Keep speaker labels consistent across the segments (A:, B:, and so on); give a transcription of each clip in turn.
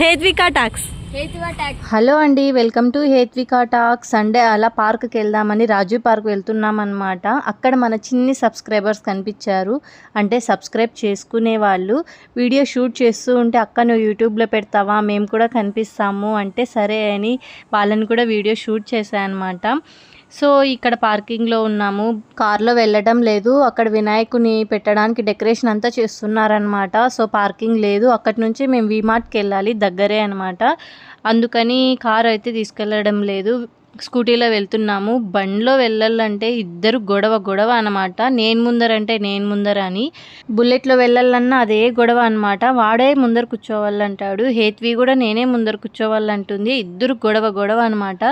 A: Hethvika talks hello అండి welcome to Hethvika talk Sunday అలా పార్క్కి వెళ్దామని రాజు పార్క్ వెళ్తున్నాం అనమాట అక్కడ మన చిన్ని సబ్స్క్రైబర్స్ కనిపించారు. అంటే సబ్స్క్రైబ్ చేసుకునే వాళ్ళు. వీడియో షూట్ చేస్తూ ఉంటే అక్క నువ్వు యూట్యూబ్లో పెడతావా? మేము కూడా కనిపిస్తాము. అంటే సరే అని వాళ్ళని కూడా వీడియో షూట్ చేశాను అనమాట సో ఇక్కడ పార్కింగ్లో ఉన్నాము. కార్లో వెళ్ళడం లేదు. అక్కడ వినాయకుని పెట్టడానికి డెకరేషన్ అంతా చేస్తున్నారనమాట సో పార్కింగ్ లేదు. అక్కడి నుంచి మేము వీమార్ట్కి వెళ్ళాలి. దగ్గరే అనమాట అందుకని కార్ అయితే తీసుకెళ్ళడం లేదు. స్కూటీలో వెళ్తున్నాము. బండిలో వెళ్ళాలంటే ఇద్దరు గొడవ గొడవ అనమాట నేను ముందరంటే నేను ముందర అని. బుల్లెట్లో వెళ్ళాలన్నా అదే గొడవ అనమాట వాడే ముందర కూర్చోవాలంటాడు. హేత్వి కూడా నేనే ముందర కూర్చోవాలంటుంది. ఇద్దరు గొడవ గొడవ అనమాట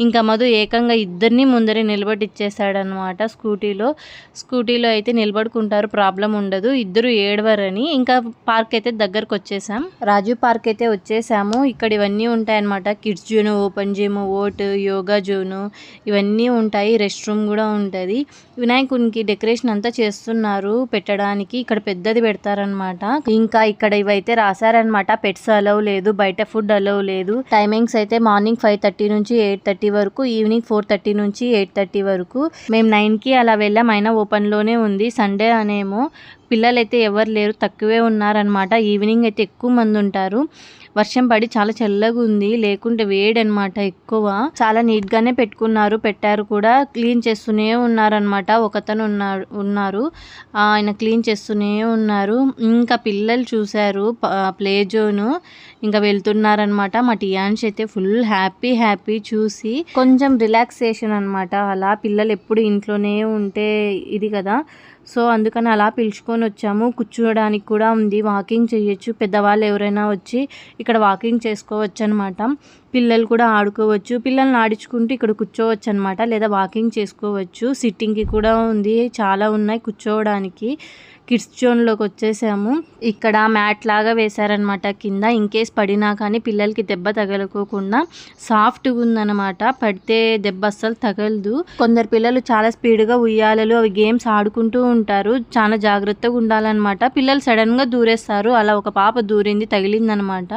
A: ఇంకా మధు ఏకంగా ఇద్దరిని ముందరే నిలబడిచ్చేసాడనమాట స్కూటీలో. స్కూటీలో అయితే నిలబడుకుంటారు. ప్రాబ్లం ఉండదు. ఇద్దరు ఏడవరని. ఇంకా పార్క్ అయితే దగ్గరకు వచ్చేసాం. రాజు పార్క్ అయితే వచ్చేసాము. ఇక్కడ ఇవన్నీ ఉంటాయన్నమాట. కిడ్స్ జోన్ ఓపెన్ జిమ్ ఓట్ యోగా జోను ఇవన్నీ ఉంటాయి. రెస్ట్ రూమ్ కూడా ఉంటుంది. వినాయకునికి డెకరేషన్ అంతా చేస్తున్నారు పెట్టడానికి. ఇక్కడ పెద్దది పెడతారనమాట ఇంకా ఇక్కడ ఇవైతే రాశారనమాట పెట్స్ అలవ్ లేదు బయట ఫుడ్ అలవ్ లేదు. టైమింగ్స్ అయితే మార్నింగ్ ఫైవ్ థర్టీ నుంచి ఎయిట్ థర్టీ వరకు ఈవినింగ్ ఫోర్ థర్టీ నుంచి ఎయిట్ థర్టీ వరకు. మేము నైన్కి అలా వెళ్ళాం. అయినా ఓపెన్లోనే ఉంది. సండే అనేమో. పిల్లలైతే ఎవరు లేరు. తక్కువే ఉన్నారనమాట ఈవినింగ్ అయితే ఎక్కువ మంది ఉంటారు. వర్షం పడి చాలా చల్లగా ఉంది. లేకుంటే వేడి అనమాట ఎక్కువ. చాలా నీట్ గానే పెట్టుకున్నారు. పెట్టారు కూడా. క్లీన్ చేస్తూనే ఉన్నారనమాట ఒకతను ఉన్నారు. ఉన్నారు ఆయన క్లీన్ చేస్తూనే ఉన్నారు. ఇంకా పిల్లలు చూశారు ప్లే జోన్. ఇంకా వెళ్తున్నారనమాట మా టియాన్స్ అయితే ఫుల్ హ్యాపీ హ్యాపీ చూసి కొంచెం రిలాక్సేషన్ అనమాట అలా పిల్లలు ఎప్పుడు ఇంట్లోనే ఉంటే ఇది కదా. సో అందుకని అలా పిలుచుకొని వచ్చాము. కూర్చోడానికి కూడా ఉంది. వాకింగ్ చేయొచ్చు. పెద్దవాళ్ళు ఎవరైనా వచ్చి ఇక్కడ వాకింగ్ చేసుకోవచ్చు అనమాట పిల్లలు కూడా ఆడుకోవచ్చు. పిల్లల్ని ఆడించుకుంటూ ఇక్కడ కూర్చోవచ్చు అనమాట లేదా వాకింగ్ చేసుకోవచ్చు. సిట్టింగ్కి కూడా ఉంది. చాలా ఉన్నాయి. కూర్చోవడానికి. కిడ్స్ జోన్లోకి వచ్చేసాము. ఇక్కడ మ్యాట్ లాగా వేశారనమాట కింద ఇన్ కేస్ పడినా కానీ పిల్లలకి దెబ్బ తగలకోకుండా సాఫ్ట్గా ఉందన్నమాట. పడితే దెబ్బ అస్సలు తగలదు. కొందరు పిల్లలు చాలా స్పీడ్గా ఉయ్యాలలు అవి గేమ్స్ ఆడుకుంటూ ఉంటారు. చాలా జాగ్రత్తగా ఉండాలన్నమాట. పిల్లలు సడన్గా దూరేస్తారు. అలా ఒక పాప దూరింది తగిలిందనమాట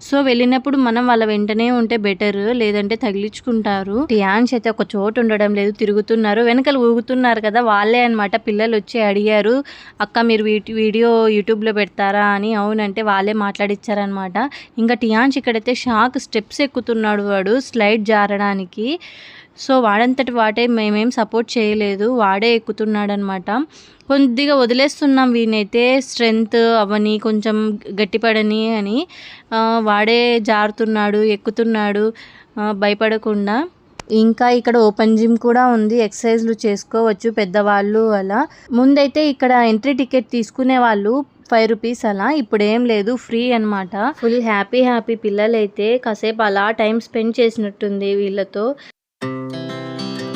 A: సో వెళ్ళినప్పుడు మనం వాళ్ళ వెంటనే ఉంటే బెటర్ లేదంటే తగిలించుకుంటారు. టియాన్స్ అయితే ఒక చోటు ఉండడం లేదు తిరుగుతున్నారు వెనకాల ఊగుతున్నారు కదా వాళ్ళే అనమాట పిల్లలు వచ్చి అడిగారు అక్క మీరు వీటి వీడియో యూట్యూబ్లో పెడతారా? అని. అవునంటే వాళ్ళే మాట్లాడిచ్చారనమాట ఇంకా టియాన్స్ ఇక్కడైతే షాక్ స్టెప్స్ ఎక్కుతున్నాడు వాడు స్లైడ్ జారడానికి. సో వాడంతటి వాటే మేమేం సపోర్ట్ చేయలేదు. వాడే ఎక్కుతున్నాడు అనమాట కొద్దిగా వదిలేస్తున్నాం వీనైతే స్ట్రెంగ్త్ అవని కొంచెం గట్టిపడని అని. వాడే జారుతున్నాడు ఎక్కుతున్నాడు. భయపడకుండా. ఇంకా ఇక్కడ ఓపెన్ జిమ్ కూడా ఉంది. ఎక్సర్సైజ్లు చేసుకోవచ్చు పెద్దవాళ్ళు అలా. ముందైతే ఇక్కడ ఎంట్రీ టికెట్ తీసుకునే వాళ్ళు ఫైవ్ రూపీస్ అలా. ఇప్పుడు ఏం లేదు ఫ్రీ అనమాట ఫుల్ హ్యాపీ హ్యాపీ పిల్లలైతే కాసేపు అలా టైం స్పెండ్ చేసినట్టుంది వీళ్ళతో.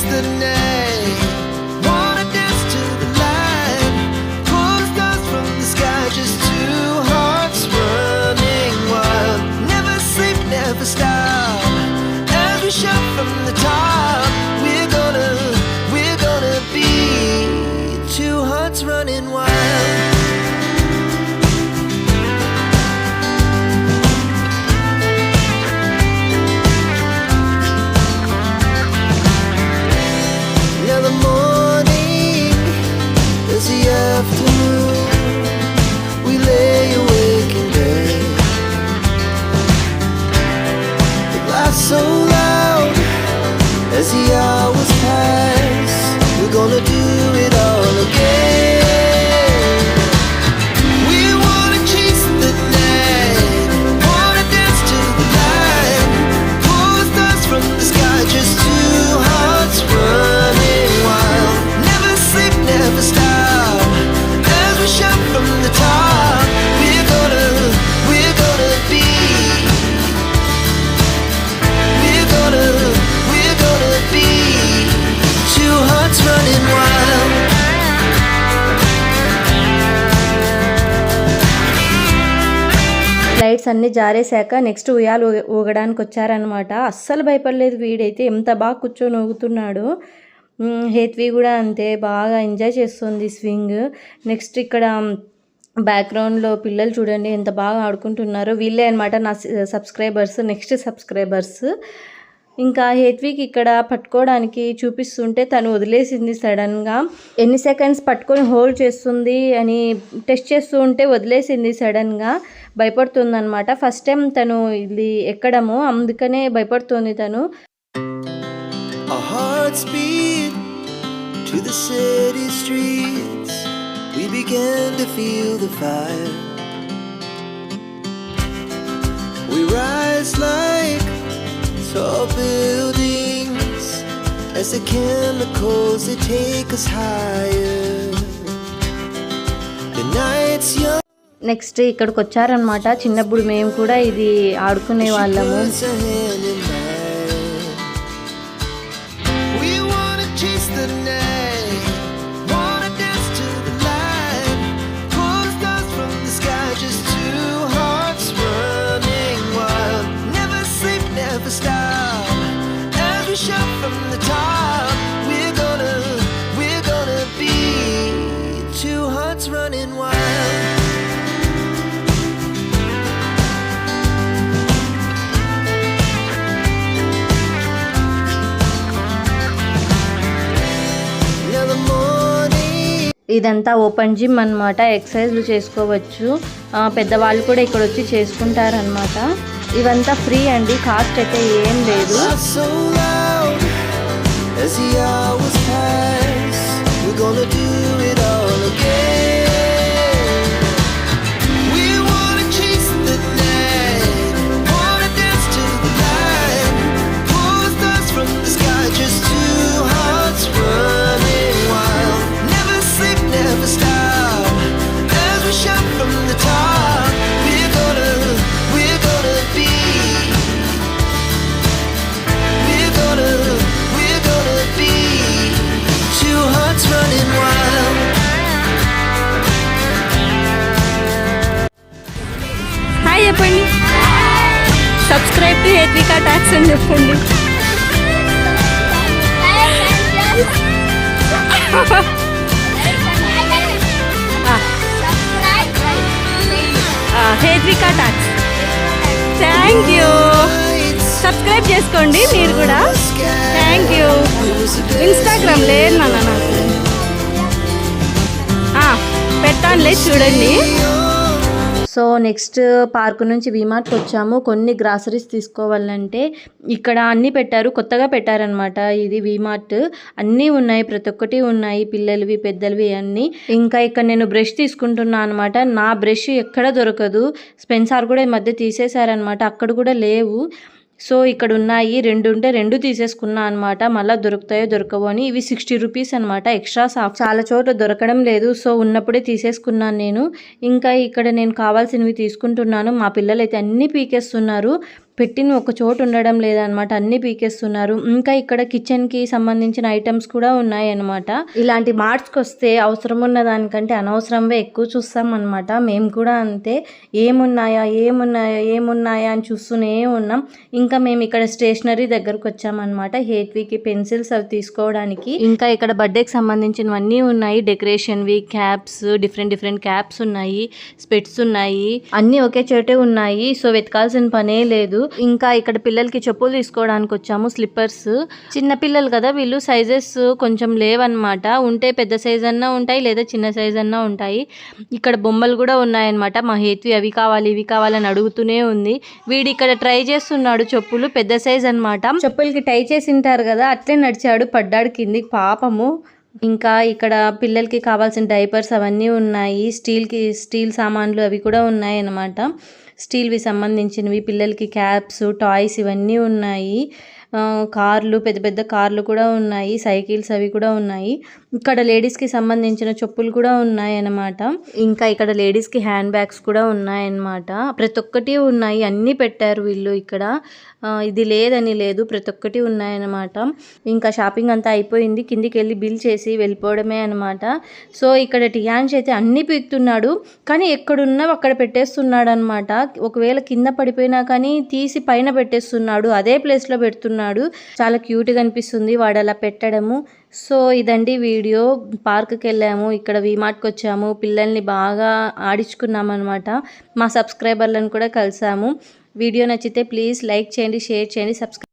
B: just the so loud as the hours
A: అన్నీ జారేశాక నెక్స్ట్ ఉయ్యాలు ఊగడానికి వచ్చారనమాట అస్సలు భయపడలేదు వీడైతే. ఎంత బాగా కూర్చొని ఊగుతున్నాడు హేత్వి కూడా అంతే. బాగా ఎంజాయ్ చేస్తుంది స్వింగ్. నెక్స్ట్ ఇక్కడ బ్యాక్గ్రౌండ్లో పిల్లలు చూడండి ఎంత బాగా ఆడుకుంటున్నారో. వీళ్ళే అనమాట నా సబ్స్క్రైబర్స్. Next subscribers. ఇంకా హేత్విక్ ఇక్కడ పట్టుకోవడానికి చూపిస్తుంటే తను వదిలేసింది సడన్గా ఎన్ని సెకండ్స్ పట్టుకొని హోల్డ్ చేస్తుంది అని టెస్ట్ చేస్తూ ఉంటే వదిలేసింది సడన్గా భయపడుతుందనమాట ఫస్ట్ టైం తను ఇది ఎక్కడము అందుకనే భయపడుతుంది తను
B: to the city streets. We began to feel the fire. We rise like tall buildings as the chemicals they take us higher. The night's young.
A: Next ఇక్కడికి వచ్చారనమాట చిన్నప్పుడు మేము కూడా ఇది ఆడుకునే వాళ్ళము ఇదంతా ఓపెన్ జిమ్ అనమాట ఎక్సర్సైజ్లు చేసుకోవచ్చు. పెద్దవాళ్ళు కూడా ఇక్కడ వచ్చి చేసుకుంటారనమాట ఇవంతా ఫ్రీ అండి కాస్ట్ అయితే ఏం లేదు.
B: We're gonna do subscribe to
A: Hethvika talks అని చెప్పండి Hethvika talks thank you subscribe చేసుకోండి మీరు కూడా. థ్యాంక్ యూ ఇన్స్టాగ్రామ్ లేదు నాన్న నాకు. ఆ, పెడతానులే చూడండి. సో నెక్స్ట్ పార్క్ నుంచి వీమార్ట్కి వచ్చాము. కొన్ని గ్రాసరీస్ తీసుకోవాలంటే ఇక్కడ అన్నీ పెట్టారు కొత్తగా పెట్టారనమాట ఇది వీమార్ట్ అన్నీ ఉన్నాయి ప్రతి ఒక్కటి ఉన్నాయి పిల్లలవి పెద్దలవి అన్నీ. ఇంకా ఇక్కడ నేను బ్రష్ తీసుకుంటున్నాను అనమాట నా బ్రష్ ఎక్కడ దొరకదు. స్పెన్సార్ కూడా ఈ మధ్య తీసేశారనమాట అక్కడ కూడా లేవు. సో ఇక్కడ ఉన్నాయి రెండు ఉంటే రెండు తీసేసుకున్నా అనమాట మళ్ళీ దొరుకుతాయో దొరకవో అని ఇవి సిక్స్టీ రూపీస్ అనమాట ఎక్స్ట్రా సాఫ్ చాలా చోట్ల దొరకడం లేదు. సో ఉన్నప్పుడే తీసేసుకున్నాను నేను. ఇంకా ఇక్కడ నేను కావాల్సినవి తీసుకుంటున్నాను. మా పిల్లలు అయితే అన్నీ పీకేస్తున్నారు. పెట్టిన ఒక చోటు ఉండడం లేదనమాట అన్నీ పీకేస్తున్నారు. ఇంకా ఇక్కడ కిచెన్కి సంబంధించిన ఐటమ్స్ కూడా ఉన్నాయి అనమాట ఇలాంటి మార్ట్స్కి వస్తే అవసరం ఉన్న దానికంటే అనవసరంగా ఎక్కువ చూస్తాం అనమాట మేము కూడా అంతే. ఏమున్నాయా ఏమున్నాయా ఏమున్నాయా అని చూస్తూనే ఉన్నాం. ఇంకా మేము ఇక్కడ స్టేషనరీ దగ్గరకు వచ్చామన్నమాట. హేట్వికి పెన్సిల్స్ అవి తీసుకోవడానికి. ఇంకా ఇక్కడ బర్త్డేకి సంబంధించినవన్నీ ఉన్నాయి. డెకరేషన్వి క్యాప్స్ డిఫరెంట్ డిఫరెంట్ క్యాప్స్ ఉన్నాయి స్పెట్స్ ఉన్నాయి. అన్నీ ఒకే చోటే ఉన్నాయి. సో వెతకాల్సిన పనే లేదు. ఇంకా ఇక్కడ పిల్లలకి చెప్పులు తీసుకోవడానికి వచ్చాము స్లిప్పర్స్ చిన్న పిల్లలు కదా వీళ్ళు సైజెస్ కొంచెం లేవన్నమాట. ఉంటే పెద్ద సైజ్ అన్నా ఉంటాయి లేదా చిన్న సైజ్ అన్నా ఉంటాయి. ఇక్కడ బొమ్మలు కూడా ఉన్నాయన్నమాట. మా హేతు అవి కావాలి ఇవి కావాలని అడుగుతూనే ఉంది. వీడు ఇక్కడ ట్రై చేస్తున్నాడు చెప్పులు పెద్ద సైజ్ అన్నమాట. చెప్పులకి టై చేసి ఉంటారు కదా అట్లే నడిచాడు పడ్డాడు కిందికి. పాపము. ఇంకా ఇక్కడ పిల్లలకి కావాల్సిన డైపర్స్ అవన్నీ ఉన్నాయి. స్టీల్కి స్టీల్ సామాన్లు అవి కూడా ఉన్నాయి అన్నమాట స్టీల్వి సంబంధించినవి పిల్లలకి క్యాప్స్ టాయ్స్ ఇవన్నీ ఉన్నాయి. కార్లు పెద్ద పెద్ద కార్లు కూడా ఉన్నాయి సైకిల్స్ అవి కూడా ఉన్నాయి. ఇక్కడ లేడీస్కి సంబంధించిన చెప్పులు కూడా ఉన్నాయి అన్నమాట ఇంకా ఇక్కడ లేడీస్కి హ్యాండ్ బ్యాగ్స్ కూడా ఉన్నాయి అన్నమాట ప్రతి ఒక్కటి ఉన్నాయి అన్నీ పెట్టారు వీళ్ళు ఇక్కడ. ఇది లేదని లేదు ప్రతి ఒక్కటి ఉన్నాయన్నమాట. ఇంకా షాపింగ్ అంతా అయిపోయింది కిందికి వెళ్ళి బిల్ చేసి వెళ్ళిపోవడమే అనమాట సో ఇక్కడ టియాన్స్ అయితే అన్నీ పీకుతున్నాడు కానీ ఎక్కడున్నావు అక్కడ పెట్టేస్తున్నాడు అనమాట ఒకవేళ కింద పడిపోయినా కానీ తీసి పైన పెట్టేస్తున్నాడు అదే ప్లేస్లో పెడుతున్నాడు. చాలా క్యూట్గా అనిపిస్తుంది వాడు అలా పెట్టడము. సో ఇదండి వీడియో. పార్క్కి వెళ్ళాము. ఇక్కడ వీమార్ట్కి వచ్చాము. పిల్లల్ని బాగా ఆడించుకున్నాం అనమాట మా సబ్స్క్రైబర్లను కూడా కలిసాము. వీడియో నచ్చితే ప్లీజ్ లైక్ చేయండి షేర్ చేయండి సబ్స్క్రైబ్